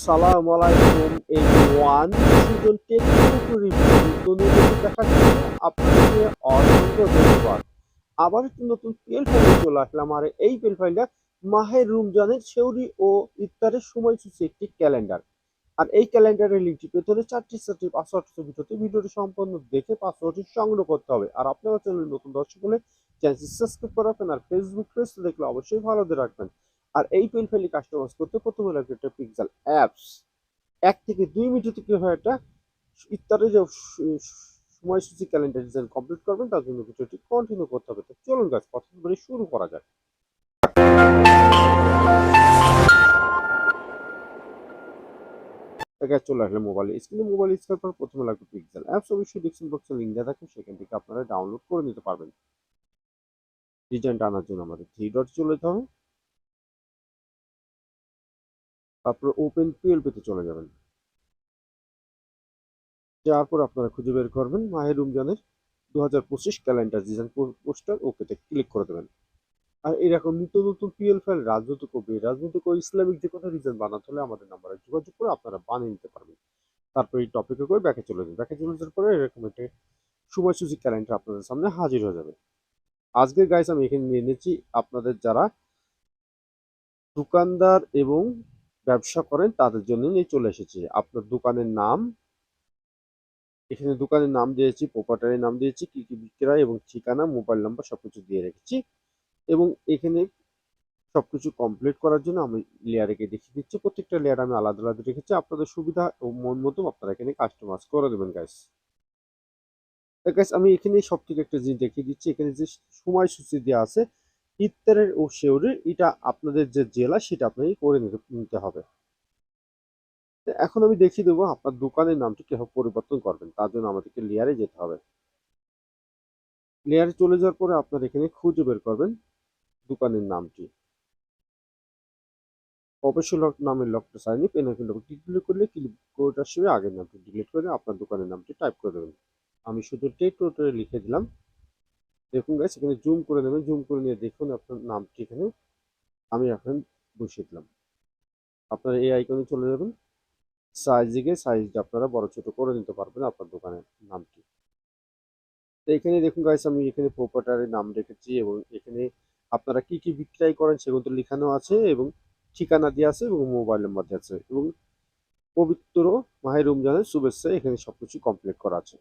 আসসালামু আলাইকুম Sujan take review নতুন অসংখ্য ধন্যবাদ। আবার একটি নতুন পেল ফাইলে চলে আসলাম। আর এই পেল ফাইলটা মাহের রমজানের সেউরি ও ইফতারের সময়সূচি একটি ক্যালেন্ডার আর এই ক্যালেন্ডারের লিঙ্কটি পেতে চারটি চারটি পাসওয়ার্ড ভিডিওতে ভিডিওটি সম্পূর্ণ দেখে পাসওয়ার্ডটি সংগ্রহ করতে হবে। আর আপনারা চ্যানেল নতুন দর্শক হলে চ্যানেলটি সাবস্ক্রাইব করে রাখবেন। আর ফেসবুক পেজ দেখলে অবশ্যই দিয়ে রাখবেন। আর এই পেন ফাইলি কাস্টমাইজ করতে প্রথমে লাগবে একটা পিক্সেল অ্যাপস এক থেকে দুই মিনিটে হয় একটা ইত্যাদি যে সময়সূচি ক্যালেন্ডার ডিজাইন কমপ্লিট করবেন, তার জন্য ভিডিওটি কন্টিনিউ করতে হবে। তো চলুন গাছ কথা বলে শুরু করা যাক। চলে আসলে মোবাইল স্ক্রিনে মোবাইল স্ক্রিন পর প্রথমে লাগবে পিক্সেল অ্যাপস অবশ্যই ডিসক্রিপশন বক্সে লিঙ্ক দেওয়া থাকে সেখান থেকে আপনারা ডাউনলোড করে নিতে পারবেন। ডিজাইনটা আনার জন্য আমাদের থ্রি ডট চলে যেতে হবে। তারপর ওপেন পিএলপিতে চলে যাবেন। যাওয়ার পর আপনারা খুঁজে বের করবেন মাহের রমজানের দু হাজার পঁচিশ ক্যালেন্ডার ডিজাইন পোস্টার ওকেতে ক্লিক করে দেবেন। আর এরকম নিত্য নতুন পিএল ফাইল রাজনৈতিক ও রাজনৈতিক ও ইসলামিক যে কোনো ডিজাইন বানাতে হলে আমাদের নাম্বারে যোগাযোগ করে আপনারা বানিয়ে নিতে পারবেন। তারপর এই টপিকে করে ব্যাকে চলে যাবেন ব্যাকে চলে যাওয়ার পরে এরকম একটা সময়সূচি ক্যালেন্ডার আপনাদের সামনে হাজির হয়ে যাবে। আজকের গাইস আমি এখানে নিয়ে নিয়েছি আপনাদের যারা দোকানদার এবং ব্যবসা করেন, তাদের জন্য নিয়ে চলে এসেছি। আপনার দোকানের নাম? এখানে দোকানের নাম দিয়েছি, প্রপার্টারের নাম দিয়েছি, কি কি বিক্রয় এবং ঠিকানা, মোবাইল নাম্বার সবকিছু দিয়ে রেখেছি। এবং এখানে সবকিছু কমপ্লিট করার জন্য আমি লেয়ারকে দেখিয়ে দিচ্ছি। প্রত্যেকটা লেয়ার আমি আলাদা আলাদা রেখেছি। আপনাদের সুবিধা ও মন মতো আপনারা এখানে কাস্টমাইজ করে দেবেন গাইস গাইস আমি এখানে সব থেকে একটা জিনিস দেখিয়ে দিচ্ছি। এখানে যে সময়সূচি দেওয়া আছে ইত্তারের ও শেউরের এটা আপনাদের যে জেলা সেটা আপনাকে করে নিতে হবে। এখন আমি দেখিয়ে দেবো আপনার দোকানের নামটি কীভাবে পরিবর্তন করবেন, তার জন্য আমাদেরকে লেয়ারে যেতে হবে। লেয়ারে চলে যাওয়ার পরে আপনার এখানে খুঁজে বের করবেন দোকানের নামটি। লক নামের লকটা সাইন ইপ এনাকে লক ডিলিট করলে ক্লিক কোডটার সঙ্গে আগের নামটি ডিলিট করে আপনার দোকানের নামটি টাইপ করে দেবেন। আমি শুধু টেট লিখে দিলাম। দেখুন গাইস এখানে জুম করে নেবেন জুম করে নিয়ে দেখুন আপনার নামটি এখানে। আমি এখন বসিয়ে দিলাম। আপনারা এই আইকনে চলে যাবেন। সাইজ দিকে সাইজটা আপনারা বড় ছোট করে নিতে পারবেন আপনার দোকানের নামটি তো এখানে দেখুন গাইস আমি এখানে প্রোপার্টারের নাম রেখেছি এবং এখানে আপনারা কি কি বিক্রয় করেন সেগুলো তো লেখানো আছে এবং ঠিকানা দিয়ে আছে এবং মোবাইল নাম্বার দেওয়া আছে এবং পবিত্র মাহের রমজানের শুভেচ্ছা এখানে সবকিছু কমপ্লিট করা আছে।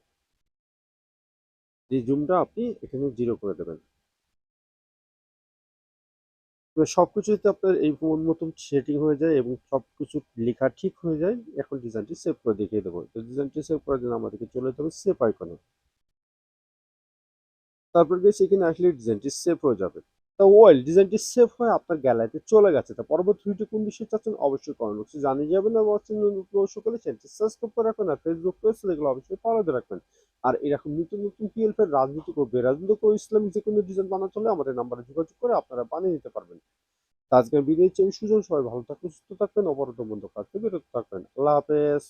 এই জুমটা আপনি এখানে জিরো করে দেবেন। তো সবকিছুতে আপনার এই মন মতন সেটিং হয়ে যায় এবং সব কিছু লেখা ঠিক হয়ে যায়, এখন ডিজাইনটি সেভ করে দেখিয়ে দেবো। তো ডিজাইনটি সেভ করার জন্য আমাদেরকে চলে যেতে হবে সেভ আইকনে তারপর গিয়ে সেখানে আসলে ডিজাইনটি সেভ হয়ে যাবে। তা ওয়েল ডিজাইনটি সেভ হয়ে আপনার গ্যালারিতে চলে গেছে। তা পরবর্তী ভিডিও কোন বিষয়ে চাচ্ছেন? অবশ্যই কমেন্ট বক্সে জানিয়ে যাবেন এবং সকলে চ্যানেলটি সাবস্ক্রাইব করে রাখবেন আর ফেসবুক পেজ এগুলো অবশ্যই ফলো রাখবেন। আর এরকম নতুন নতুন পিএলপের রাজনৈতিক ও বেরাজনৈতিক ও ইসলামিক যে কোনো ডিজাইন বানাতে হলে আমাদের নাম্বারে যোগাযোগ করে আপনারা বানিয়ে নিতে পারবেন। আজকের ভিডিও চেয়ে সুজন সবাই ভালো থাকবেন, সুস্থ থাকবেন অপরাধ বন্ধ কাজ থেকে বিরত থাকবেন। আল্লাহ হাফেজ।